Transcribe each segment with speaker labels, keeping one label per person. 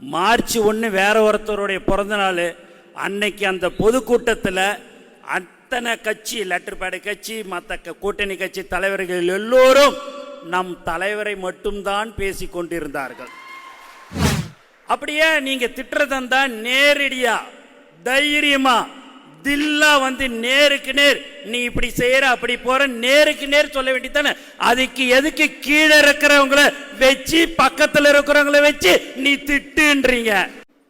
Speaker 1: March ஒன்று வேற ஒருத்தருடைய பிறந்தநாள். அன்னைக்கு அந்த பொதுக்கூட்டத்தில் அத்தனை கட்சி லெட்டர் பேடு கட்சி மற்ற கூட்டணி கட்சி தலைவர்கள் எல்லோரும் நம் தலைவரை மட்டும்தான் பேசி கொண்டிருந்தார்கள். அப்படியே நீங்கள் திட்டுறதா நேரடியாக தைரியமாக தில்லா வந்து நேருக்கு நேர் நீ இப்படி செய்யற அப்படி போற நேருக்கு நேர் சொல்ல வேண்டியதானே அதுக்கு எதுக்கு கீழே இருக்கிறவங்கள வச்சு பக்கத்துல இருக்கிறவங்கள வச்சு நீ திட்டுன்றீங்க?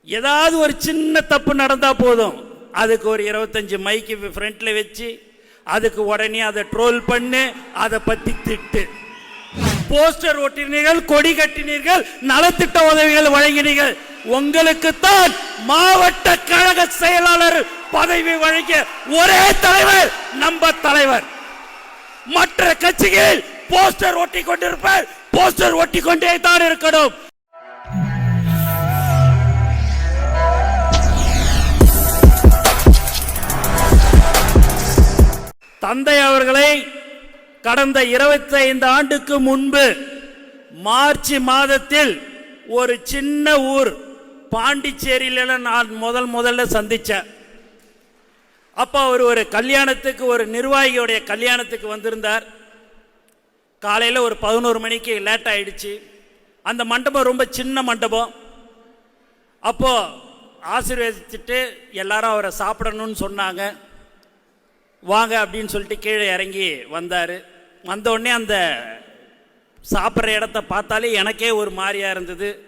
Speaker 1: ஏதாவது ஒரு சின்ன தப்பு நடந்தா போதும். அதுக்கு ஒரு இருபத்தஞ்சு மைக்கு ஃப்ரண்ட்ல வச்சு அதுக்கு உடனே அதை ட்ரோல் பண்ணு அதை பத்தி திட்டு. போஸ்டர் ஒட்டினீர்கள் கொடி கட்டினீர்கள் நலத்திட்ட உதவிகள் வழங்கினீர்கள். உங்களுக்கு தான் மாவட்ட கழக செயலாளர் பதவி வழங்கிய ஒரே தலைவர் நம்ம தலைவர். மற்ற கட்சிகள் போஸ்டர் ஒட்டி கொண்டிருப்பார் போஸ்டர் ஒட்டி கொண்டே தான் இருக்கணும். தந்தை அவர்களை கடந்த 25 ஆண்டுக்கு முன்பு மார்ச் மாதத்தில் ஒரு சின்ன ஊர் பாண்டிச்சேரியில நான் முதல் முதல்ல சந்தித்தேன் அப்போ அவர் ஒரு கல்யாணத்துக்கு ஒரு நிர்வாகியுடைய கல்யாணத்துக்கு வந்திருந்தார். காலையில் ஒரு பதினோரு மணிக்கு லேட் ஆயிடுச்சு. அந்த மண்டபம் ரொம்ப சின்ன மண்டபம். அப்போது ஆசீர்வதிச்சுட்டு எல்லாரும் அவரை சாப்பிடணும்னு சொன்னாங்க. வாங்க அப்படின்னு சொல்லிட்டு கீழே இறங்கி வந்தார். வந்தோடனே அந்த சாப்பிட்ற இடத்த பார்த்தாலே எனக்கே ஒரு மாதிரியாக இருந்தது.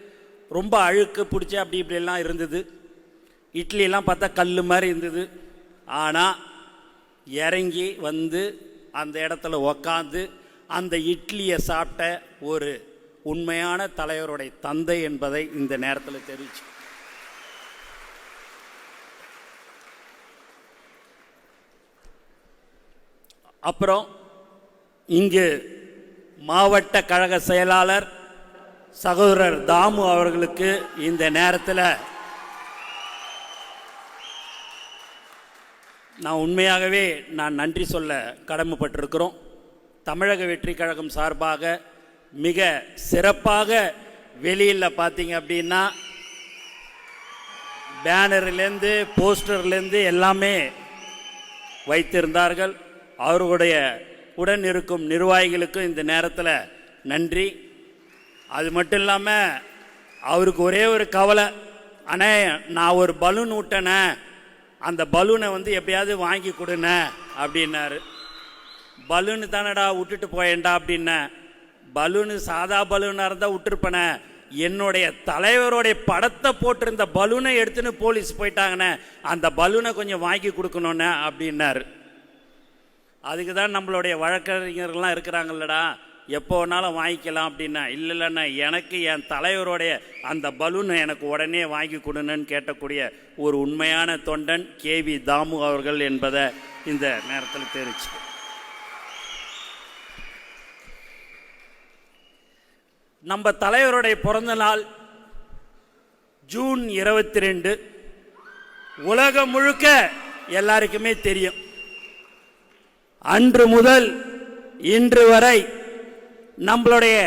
Speaker 1: ரொம்ப அழுக்கு பிடிச்சி அப்படி இப்படிலாம் இருந்தது. இட்லியெல்லாம் பார்த்தா கல் மாதிரி இருந்தது. ஆனால் இறங்கி வந்து அந்த இடத்துல உக்காந்து அந்த இட்லியை சாப்பிட்ட ஒரு உண்மையான தலைவருடைய தந்தை என்பதை இந்த நேரத்தில் தெரிவிச்சு அப்புறம் இங்கு மாவட்ட கழக செயலாளர் சகோதரர் தாமு அவர்களுக்கு இந்த நேரத்தில் நான் உண்மையாகவே நான் நன்றி சொல்ல கடமைப்பட்டிருக்கிறோம். தமிழக வெற்றி கழகம் சார்பாக மிக சிறப்பாக வெளியில் பார்த்தீங்க அப்படின்னா பேனர்லேருந்து போஸ்டர்லேருந்து எல்லாமே வைத்திருந்தார்கள். அவர்களுடைய உடன் இருக்கும் நிர்வாகிகளுக்கும் இந்த நேரத்தில் நன்றி. அது மட்டும் இல்லாமல் அவருக்கு ஒரே ஒரு கவலை. அண்ணே நான் ஒரு பலூன் விட்டேனே அந்த பலூனை வந்து எப்படியாவது வாங்கி கொடுன அப்படின்னாரு. பலூனு தானடா விட்டுட்டு போயேன்டா அப்படின்னேன் பலூனு சாதா பலூனாக இருந்தால் விட்டுருப்பேனே. என்னுடைய தலைவருடைய படத்தை போட்டிருந்த பலூனை எடுத்துன்னு போலீஸ் போயிட்டாங்கண்ணே அந்த பலூனை கொஞ்சம் வாங்கி கொடுக்கணுண்ணே அப்படின்னாரு. அதுக்கு தான் நம்மளுடைய வழக்கறிஞர்கள்லாம் இருக்கிறாங்கல்லடா. எப்போ வேணாலும் வாங்கிக்கலாம் அப்படின்னா இல்லை இல்லைண்ணா எனக்கு என் தலைவருடைய அந்த பலூனை எனக்கு உடனே வாங்கி கொடுங்கன்னு கேட்டக்கூடிய ஒரு உண்மையான தொண்டன் கேவி தாமு அவர்கள் என்பதை இந்த நேரத்தில் தெரிவிச்சு நம்ம தலைவருடைய பிறந்த நாள் ஜூன் இருபத்தி ரெண்டு. உலகம் முழுக்க எல்லாருக்குமே தெரியும். அன்று முதல் இன்று வரை நம்மளுடைய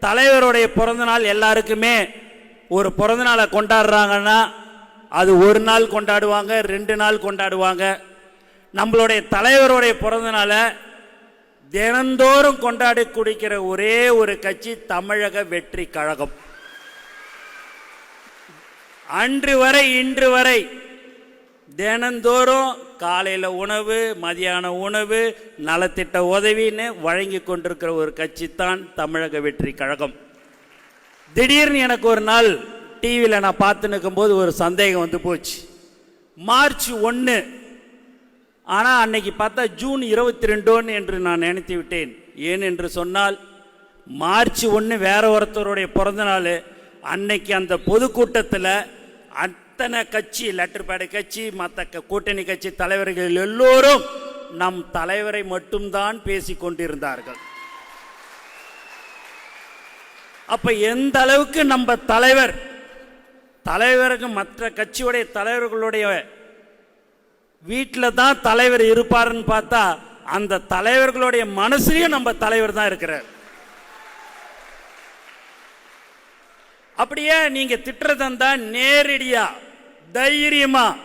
Speaker 1: தலைவருடைய பிறந்தநாள் எல்லாருக்குமே ஒரு பிறந்தநாளை கொண்டாடுறாங்கன்னா அது ஒரு நாள் கொண்டாடுவாங்க ரெண்டு நாள் கொண்டாடுவாங்க. நம்மளுடைய தலைவருடைய பிறந்தநாளை தினந்தோறும் கொண்டாடி குடிக்கிற ஒரே ஒரு கட்சி தமிழக வெற்றி கழகம். அன்று வரை இன்று வரை தினந்தோறும் காலையில் உணவு மதியான உணவு நலத்திட்ட உதவின்னு வழங்கி கொண்டிருக்கிற ஒரு கட்சி தான் தமிழக வெற்றி கழகம். திடீர்னு எனக்கு ஒரு நாள் டிவியில் நான் பார்த்து நிற்கும்போது ஒரு சந்தேகம் வந்து போச்சு. மார்ச் ஒன்று ஆனால் அன்னைக்கு பார்த்தா ஜூன் இருபத்தி ரெண்டோன்னு என்று நான் நினைத்து விட்டேன். ஏன் என்று சொன்னால் மார்ச் ஒன்று வேற ஒருத்தருடைய பிறந்தநாள் அன்னைக்கு அந்த பொதுக்கூட்டத்தில் அத்தனை கட்சி லெட்டர்பேடு கட்சி மற்ற கூட்டணி கட்சி தலைவர்கள் எல்லோரும் நம் தலைவரை மட்டும்தான் பேசி கொண்டிருந்தார்கள். அப்ப எந்த அளவுக்கு நம்ம தலைவர் தலைவருக்கு மற்ற கட்சியுடைய தலைவர்களுடைய வீட்டில் தான் தலைவர் இருப்பாருன்னு பார்த்தா அந்த தலைவர்களுடைய மனசுலையும் நம்ம தலைவர் தான் இருக்கிறார். அப்படியே நீங்க திட்டுறதா நேரடியா தைரியமா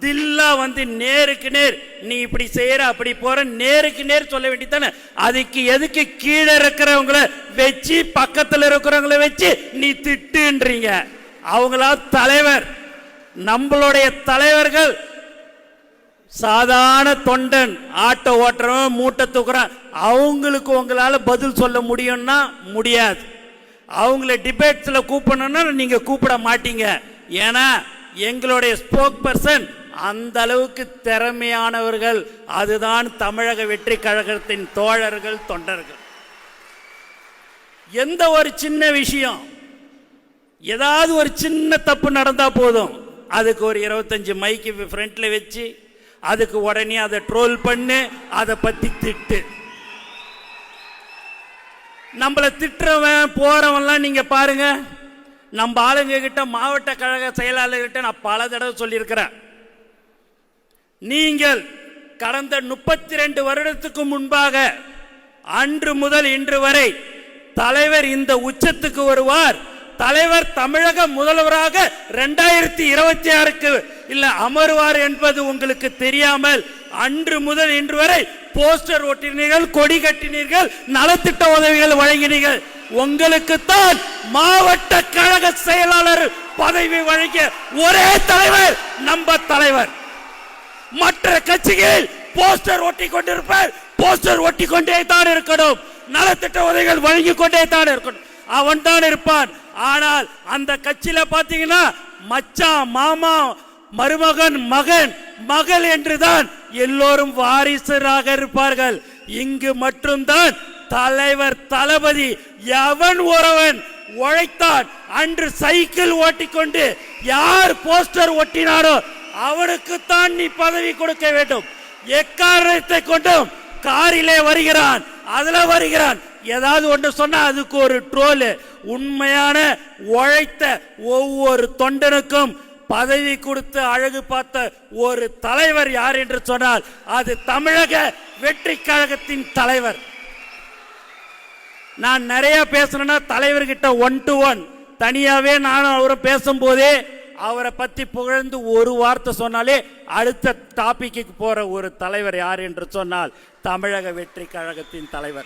Speaker 1: தில்லா வந்து நேருக்கு நேர் நீ இப்படி செய்யற அப்படி போற நேருக்கு நேர் சொல்ல வேண்டியதானே அதுக்கு எதுக்கு கீழே இருக்கிறவங்கள வச்சு பக்கத்தில் இருக்கிறவங்கள வச்சு நீ திட்டுன்றீங்க? அவங்களா தலைவர். நம்மளுடைய தலைவர்கள் சாதாரண தொண்டன் ஆட்டோ ஓட்டுறவன் மூட்டை தூக்குறான். அவங்களுக்கு உங்களால் பதில் சொல்ல முடியும்னா முடியாது. அவங்கள டிபேட்ஸில் கூப்பிடணும்னா நீங்கள் கூப்பிட மாட்டீங்க. ஏன்னா எங்களுடைய ஸ்போக் பர்சன் அந்த அளவுக்கு திறமையானவர்கள் அதுதான் தமிழக வெற்றி கழகத்தின் தோழர்கள் தொண்டர்கள். எந்த ஒரு சின்ன விஷயம் ஏதாவது ஒரு சின்ன தப்பு நடந்தா போதும். அதுக்கு ஒரு இருபத்தஞ்சு மைக்கு ஃப்ரண்ட்ல வச்சு அதுக்கு உடனே அதை ட்ரோல் பண்ணு அதை பத்தி திட்டு. நம்மளை திட்டுறவன் போறவன்லாம் நீங்க பாருங்க. நம்ம ஆளுங்க கிட்ட மாவட்ட கழக செயலாளர்கிட்ட நான் பல தடவை சொல்லியிருக்கிறேன். நீங்கள் கடந்த முப்பத்தி ரெண்டு வருடத்துக்கு முன்பாக அன்று முதல் இன்று வரை தலைவர் இந்த உச்சத்துக்கு வருவார். தலைவர் தமிழக முதல்வராக ரெண்டாயிரத்தி இருபத்தி ஆறுக்கு இல்ல அமருவார் என்பது உங்களுக்கு தெரியாமல் அன்று முதல் இன்று வரை போஸ்டர் ஒட்டினீர்கள் கொடி கட்டினீர்கள் நலத்திட்ட உதவிகள் வழங்கினீர்கள். உங்களுக்கு தான் மாவட்ட கழக செயலாளர் பதவி வழங்கிய ஒரே தலைவர் நம்ம தலைவர். மற்ற கட்சிகள் போஸ்டர் ஒட்டி கொண்டிருப்பார். போஸ்டர் ஒட்டி கொண்டே தான் இருக்கணும். நலத்திட்ட உதவிகள் வழங்கி கொண்டே தான் இருக்கணும். அவன் தான் இருப்பான். ஆனால் அந்த கட்சியில பாத்தீங்கன்னா மச்சான் மாமா மருமகன் மகன் மகள் என்றுதான் எல்லோரும் வாரிசராக இருப்பார்கள். இங்கு மட்டும்தான் தலைவர் தளபதி எவன் ஒருவன் உழைத்தான் அன்று சைக்கிள் ஓட்டிக்கொண்டு யார் போஸ்டர் ஒட்டினாரோ அவனுக்குத்தான் நீ பதவி கொடுக்க வேண்டும். எக்காரணத்தை கொண்டும் காரிலே வருகிறான் அதுல வருகிறான். ஏதாவது ஒன்று சொன்னா அதுக்கு ஒரு ட்ரோல் உண்மையான உழைத்த ஒவ்வொரு தொண்டனுக்கும் பதவி கொடுத்து அழகு பார்த்த ஒரு தலைவர் யார் என்று சொன்னால் அது தமிழக வெற்றி கழகத்தின் தலைவர். நான் நிறைய பேசணும்னா தலைவர்கிட்ட ஒன் டு ஒன் தனியாவே நானும் அவரும் பேசும்போதே அவரை பத்தி புகழ்ந்து ஒரு வார்த்தை சொன்னாலே அடுத்த டாபிக்கு போற ஒரு தலைவர் யார் என்று சொன்னால் தமிழக வெற்றி கழகத்தின் தலைவர்.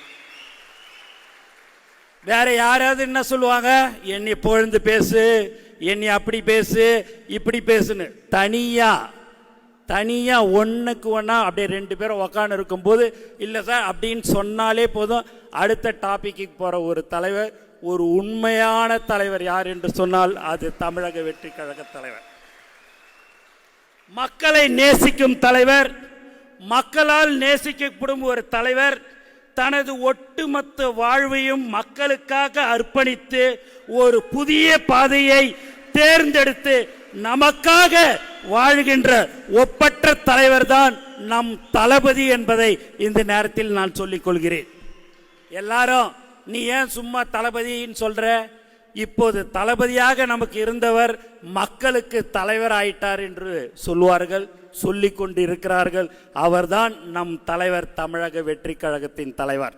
Speaker 1: வேற யாராவது என்ன சொல்லுவாங்க? என்னை புகழ்ந்து பேசு என்னை அப்படி பேசு இப்படி பேசுன்னு. தனியா. தனியாக ஒன்றுக்கு ஒன்றா அப்படியே ரெண்டு பேரும் உக்காந்து இருக்கும்போது இல்லை சார் அப்படின்னு சொன்னாலே போதும். அடுத்த டாப்பிக்கு போகிற ஒரு தலைவர் ஒரு உண்மையான தலைவர் யார் என்று சொன்னால் அது தமிழக வெற்றி கழக தலைவர். மக்களை நேசிக்கும் தலைவர் மக்களால் நேசிக்கப்படும் ஒரு தலைவர் தனது ஒட்டுமொத்த வாழ்வையும் மக்களுக்காக அர்ப்பணித்து ஒரு புதிய பாதையை தேர்ந்தெடுத்து நமக்காக வாழ்கின்ற ஒப்பற்ற தலைவர் தான் நம் தளபதி என்பதை இந்த நேரத்தில் நான் சொல்லிக் கொள்கிறேன். எல்லாரும் நீ ஏன் சும்மா தளபதின்னு சொல்ற? இப்போது தளபதியாக நமக்கு இருந்தவர் மக்களுக்கு தலைவர் ஆயிட்டார் என்று சொல்லுவார்கள் சொல்லிக் கொண்டு இருக்கிறார்கள் அவர்தான் நம் தலைவர் தமிழக வெற்றி கழகத்தின் தலைவர்.